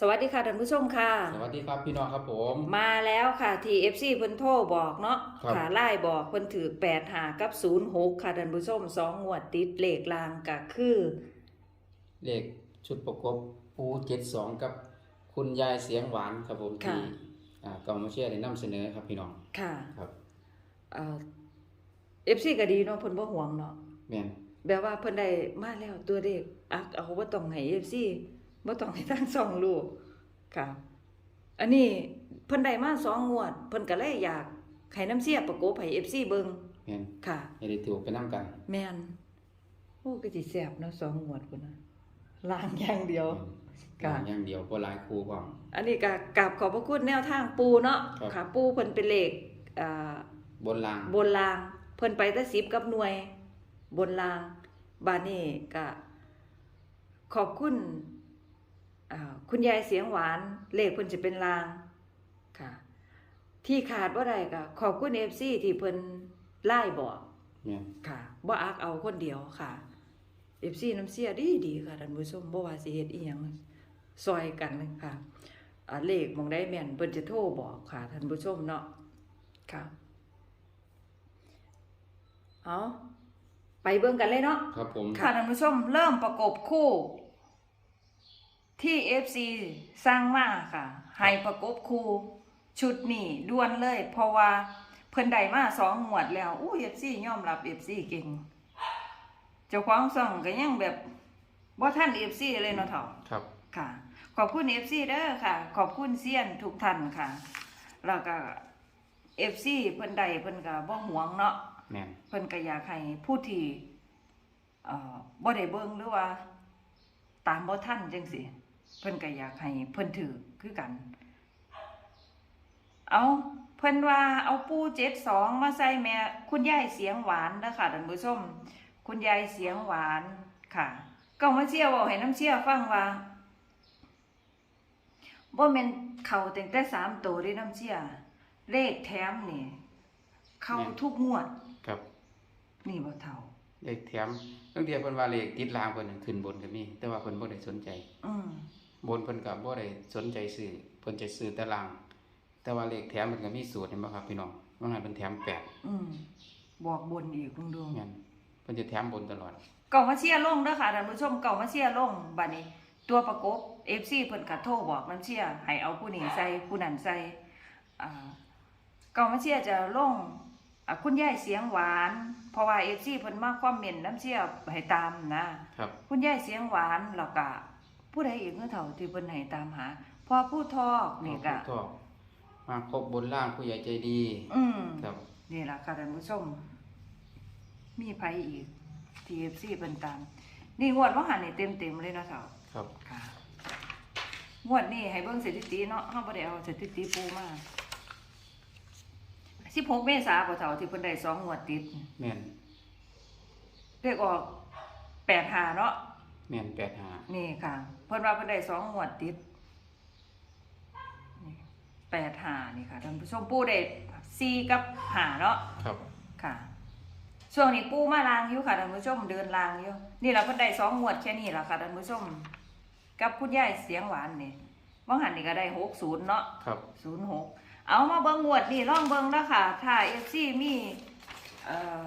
สวัสดีค่ะท่านผู้ชมค่ะ สวัสดีครับพี่น้องครับผม มาแล้วค่ะ TFC เพิ่นโทรบอกเนาะครับค่ะไล่บอกเพิ่นถือ8หากับ06ค่ะท่านผู้ชมสองงวดติดเลขลางก็คือเลขชุดประกบปูเจ็ดสองกับคุณยายเสียงหวานครับผมที่อ่ากองมาเชียร์ได้นำเสนอครับพี่น้องค่ะครับเอ่อ FC ก็ดีเนาะเพิ่นบ่ห่วงเนาะแม่นแบบว่าเพิ่นได้มาแล้วตัวเลขอักเอาบ่ต้องให้ FC บ่ต้องให้ทางสองลูกค่ะ อันนี้เพิ่นได้มาสองงวด เพิ่นก็เลยอยากให้น้ำเสียประกบให้ FC เบิ่งแม่นค่ะ ให้ได้ถูกไปนํกันแม่นโอ้ก็สิแซ่บเนาะสองงวดพุ่นน่ะล้างอย่างเดียว ค่ะ อย่างเดียวบ่หลายครูพร้อม อันนี้ก็กราบขอบพระคุณแนวทางปูเนาะครับ ค่ะ ปูเพิ่นเป็นเลขอ่า บนรางบนราง เพิ่นไปแต่10กับหน่วย บนราง บาดนี้ก็ขอบคุณอ่า คุณยายเสียงหวาน เลขเพิ่นจะเป็นรางค่ะ ที่ขาดบ่ได้ก็ขอบคุณ FC ที่เพิ่นไล่บอกแม่นค่ะบ่อักเอาคนเดียวค่ะ FC น้ำเสียดีดีค่ะท่านผู้ชมบ่ว่าสิเฮ็ดอีหยังซอยกันเลยค่ะอ่าเลขหมองได้แม่นเพิ่นจะโทรบอกค่ะท่านผู้ชมเนาะค่ะเอาไปเบิ่งกันเลยเนาะครับผมค่ะท่านผู้ชมเริ่มประกบคู่ ที่ FC สร้างมาค่ะให้ประกบคู่ชุดนี้ด่วนเลย เพราะว่าเพิ่นได้มาสองหมวดแล้วอู้ FC ยอมรับ FC เก่งเจ้าของส่องก็ยังแบบบ่ทัน FC เลยเนาะเฒ่าครับค่ะ ขอบคุณ FC เด้อค่ะ ขอบคุณเซียนทุกท่านค่ะ แล้วก็ FC เพิ่นใดเพิ่นก็บ่หวงเนาะแม่นเพิ่นก็อยากให้ผู้ที่เอ่อบ่ได้เบิ่งหรือว่า ตามบ่ทันจังซี่ เพิ่นก็อยากให้เพิ่นถือคือกัน เอาเพิ่นว่าเอาปู72มาใส่แม่ คุณยายเสียงหวานเด้อค่ะท่านผู้ชม คุณยายเสียงหวานค่ะก็มาเชื่อเว้าให้น้ำเชื่อฟังว่าบ่แม่นเข้าตั้งแต่สามตัวเด้น้ำเชื่อเลขแถมนี่ เข้าทุกงวด ครับ นี่บ่เท่า เลขแถมบางเทีเพิ่นว่าเลขติดรางเพิ่นขึ้นบนก็มี แต่ว่าเพิ่นบ่ได้สนใจอืมบนเพิ่นก็บ่ได้สนใจซื้อเพิ่นจะซื้อแต่ราง แต่ว่าเลขแถมมันก็มีสูตรเห็นบ่ครับพี่น้องว่างั้นเพิ่นแถมแปดอืมบอกบนอีกลุงดวงแม่นเพิ่นจะแถมบนตลอดเก่ามาเชียร์ลงเด้อค่ะท่านผู้ชมเก่ามาเชียร์ลงบัดนี้ ตัวประกบ FC เพิ่นก็โทรบอกน้ำเชียร์ให้เอาผู้นี้ใส่ผู้นั้นใส่อ่าเก่ามาเชียร์จะลงอ่า คุณยายเสียงหวาน เพราะว่า FC เพิ่นมาคอมเมนต์น้ำเชียร์ให้ตามนะครับ คุณยายเสียงหวานแล้วก็ผู้ใดอีกเมื่อเฒ่าที่เพิ่นให้ตามหา พอผู้ทอกนี่ก็ขอบคุณทอกมาครบบนล่างผู้ใหญ่ใจดี อืมครับ นี่ล่ะค่ะท่านผู้ชม มีไผอีก TFC เป็นตาม นี่งวดว่าหันนี่เต็มเต็มๆเลยเนาะเถ่าครับ ค่ะงวดนี้ให้เบิ่งสถิติเนาะเฮาบ่ได้เอาสถิติปูมา 16เมษายนบ่เถ่าที่เพิ่นได้สองงวดติดแม่นเลขออก85เนาะแม่นแปดหานี่ค่ะ เพิ่นว่าเพิ่นได้สองงวดติดนี่85นี่ค่ะท่านผู้ชมปูได้4กับ5เนาะครับค่ะ ช่วงนี้ปูมาลางอยู่ค่ะท่านผู้ชมเดินลางอยู่นี่เราเพิ่นได้สองงวดแค่นี้ล่ะค่ะท่านผู้ชม กับคุณยายเสียงหวานนี่ว่างหันนี่ก็ได้หกศูนย์เนาะครับศูนย์หก เอามาเบิ่งงวดนี่ลองเบิ่งแล้วค่ะ ถ้าเอฟซีมีเอ่อ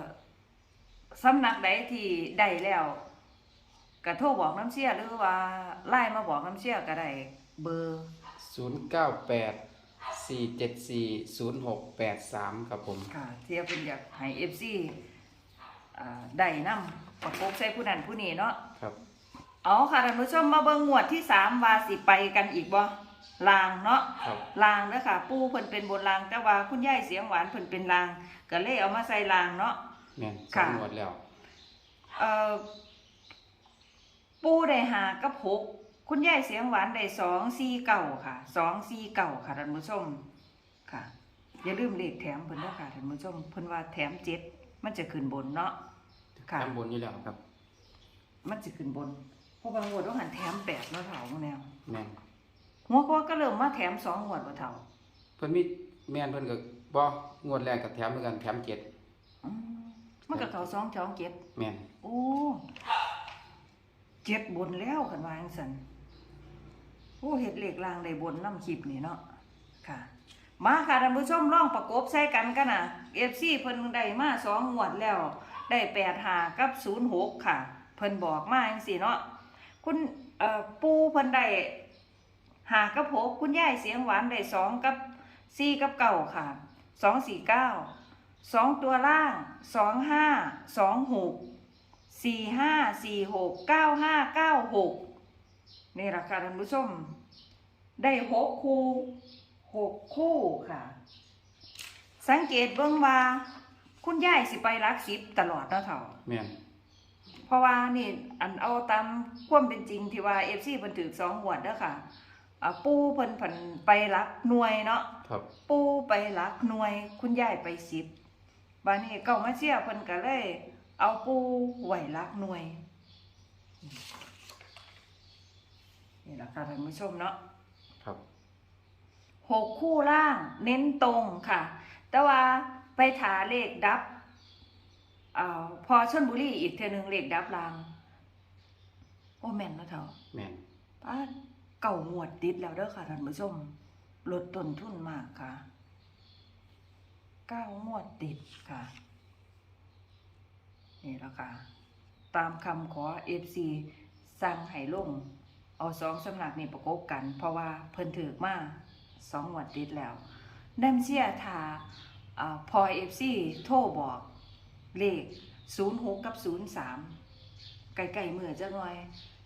สำนักใดที่ได้แล้วก็โทรบอกน้ำเชี่ยหรือว่าไล่มาบอกน้ำเชี่ยก็ได้เบอร์ศูนย์เก้าแปดสี่เจ็ดสี่ศูนย์หกแปดสามครับผมค่ะเที่ยเพิ่นอยากให้เอฟซีได้นำประกบใส่ผู้นั้นผู้นี้เนาะครับ เอาค่ะท่านผู้ชมมาเบิ่งงวดที่สามว่าสิไปกันอีกบ่ ลางเนาะครับ ลางเด้อค่ะ ปู่เพิ่นเป็นบนลางแต่ว่าคุณยายเสียงหวานเพิ่นเป็นลางก็เลยเอามาใส่ลางเนาะ แม่นสอค่ะ งงวดแล้ว เอ่อปู่ได้หากับหกคุณยายเสียงหวานได้สองสี่เก้าค่ะสองสี่เก้าค่ะท่านผู้ชมค่ะ อย่าลืมเลขแถมเพิ่นเด้อค่ะท่านผู้ชมเพิ่นว่าแถมเจ็ดมันจะขึ้นบนเนาะค่ะแถมบนอยู่แล้วครับ มันจะขึ้นบนเพราะบางงวดต้องหันแถมแปดเนาะเฒ่าแนว แม่น หัวก็ก็เริ่มมาแถมสองงวดบ่เท่าเพิ่นมีแม่นเพิ่นก็บ่งวดแรกก็แถมเหมือนกันแถมเจ็ดอืมมันก็เขาสองสองเจ็ดแม่นโอ้เจ็ดบนแล้วคันว่าจังซั่นโอ้เฮ็ดเลขลางได้บนน้ำคลิปนี่เนาะค่ะ มาค่ะท่านผู้ชมลองประกบใส่กันกันน่ะ FC เพิ่นได้มาสองงวดแล้ว ได้8หากับ06ค่ะ เพิ่นบอกมาจังซี่เนาะคุณเอ่อปูเพิ่นได้ หากับหกคุณยายเสียงหวานได้สองกับสี่กับเก้าค่ะสองสี่เก้าสองตัวล่างสองห้าสองหกสี่ห้าสี่หกเก้าห้าเก้าหกนี่ราคาท่านผู้ชม ได้หกคู่หกคู่ค่ะ สังเกตเบิ่งว่า คุณยายสิไปรักสิบตลอดเนาะเถ่าแม่นเพราะว่านี่อันเอาตามความเป็นจริงที่ว่า FC เพิ่นถือสองหวดเด้อค่ะ อ่าปูเพิ่นเพิ่นไปรักหน่วยเนาะครับปูไปรักหน่วย คุณยายไปสิบบัดนี้เก้ามาเชียเพิ่นก็เลย เอาปูไว้รักหน่วยนี่ล่ะค่ะท่านผู้ชมเนาะครับหกคู่ล่างเน้นตรงค่ะ แต่ว่าไปถาเลขดับอ่าพอชนบุรีอีกเทอหนึงเลขดับลาง โอ้แม่นเนาะเถอะแม่นป้า เก่าหมวดติดแล้วเด้อค่ะท่านผู้ชมลดต้นทุนมากค่ะเก้าหมวดติดค่ะ นี่แล้วค่ะ ตามคำขอ FC สั่งให้ลง เอาสองสำนักนี่ประกบกัน เพราะว่าเพิ่นถือมาสองหมวดติดแล้วน้ำเชียทาอ่าพอ FC โทรบอก เลข 06 กับ 03 ไกลๆมือจังหน่อย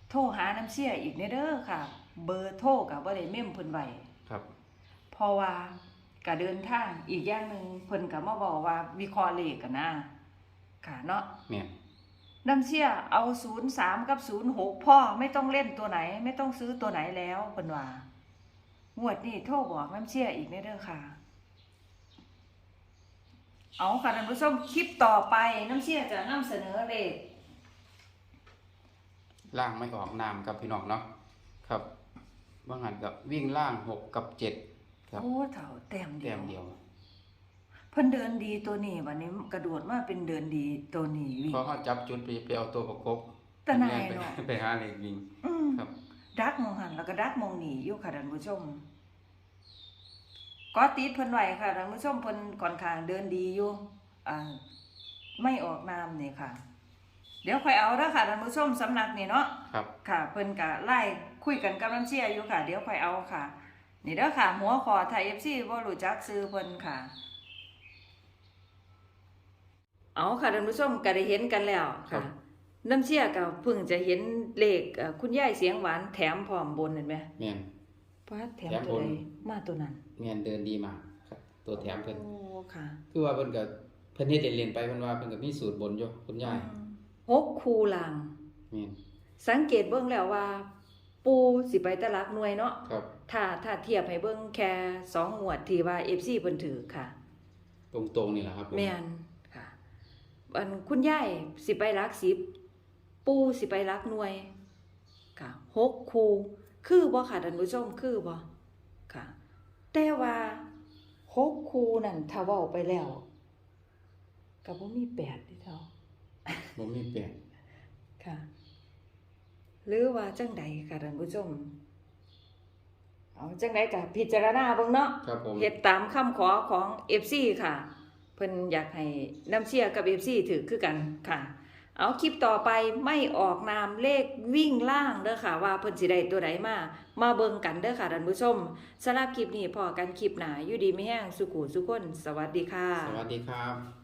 โทรหาน้ำเชียอีกเนเด้อค่ะ เบอร์โทรกับว่าได้เมมเพิ่นไว้ครับ เพราะว่าก็เดินทางอีกอย่างหนึ่งเพิ่นก็มาบอกว่าวิเคราะห์เลขกันนะค่ะเนาะแม่นน้ำเชี่ยเอา03กับ06พ่อไม่ต้องเล่นตัวไหน ไม่ต้องซื้อตัวไหนแล้วเพิ่นว่างวดนี้โทรบอกน้ำเชี่ยอีกเนเด้อค่ะ เอาค่ะท่านผู้ชมคลิปต่อไปน้ำเชี่ยจะนำเสนอเลขล่างไม่ออกนามครับพี่น้องเนาะครับ ว่างันกับวิ่งล่างหกกับเจ็ดครับโอ้เถ่าแต้มเดีแต้ยวมเดียว เพิ่นเดินดีตัวนี้วันนี้กระโดดมาเป็นเดินดีตัวนี้วิ่ง พอเขาจับจุดไปไปเอาตัวประกบแต่นายไปเนาะไปหาเลขวิ่ง อืมครับ ดักมองหันแล้วก็ดักมองหนีอยู่ค่ะท่านผู้ชมก็ติดเพิ่นไว้ค่ะท่านผู้ชมเพิ่นค่อนข้างเดินดีอยู่อ่าไม่ออกนามนี่ค่ะ เดี๋ยวค่อยเอาเด้อค่ะท่านผู้ชมสำนักนี่เนาะครับค่ะ เพิ่นก็ไล่คุยกันกับน้ำเชียอยู่ค่ะ เดี๋ยวค่อยเอาค่ะ นี่เด้อค่ะ หัวคอไทย FC บ่รู้จักซื้อเพิ่นค่ะ เอาค่ะท่านผู้ชมก็ได้เห็นกันแล้วครัค่ะบน้ำเชี่ยก็เพิ่งจะเห็นเลขเอ่อคุณยายเสียงหวานแถมพร้อมบนเห็นไหมแม่นป้าแถมแถมตัวบนใดมาตัวนั้นแม่นเดินดีมากครับ ตัวแถมเพิ่นโอ้ค่ะคือว่าเพิ่นก็เพิ่นเฮ็ดเล่นๆไปเพิ่นว่าเพิ่นก็มีสูตรบนอยู่คุณยายอืม หกคูลางแม่นสังเกตเบิ่งแล้วว่า ปูสิไปตะลักหน่วยเนาะครับ ถ้าถ้าเทียบให้เบิ่งแค่สองงวดที่ว่า FC เพิ่นถือค่ะ ตรงๆนี่แหละครับผมแม่นค่ะ อันคุณยายสิไปรักสิบปูสิไปรักหน่วย ค่ะหกคูคือบ่ค่ะท่านผู้ชมคือบ่ค่ะ แต่ว่าหกคูนั่นถ้าเว้าไปแล้วก็บ่มีแปดที่เท่า บ่มีเปลี่ยนค่ะ หรือว่าจังใดค่ะท่านผู้ชม เอาจังใดก็พิจารณาเบิ่งเนาะครับผมเฮ็ดตามคำขอของ FC ค่ะ เพิ่นอยากให้น้ำเชียร์กับ FC ถือคือกันค่ะ เอาคลิปต่อไปไม่ออกนามเลขวิ่งล่างเด้อค่ะ ว่าเพิ่นสิได้ตัวใดมามาเบิ่งกันเด้อค่ะท่านผู้ชมสำหรับคลิปนี้พอกันคลิปหน้าอยู่ดีไม่แห้งสุขุสุขคน สวัสดีค่ะ สวัสดีครับ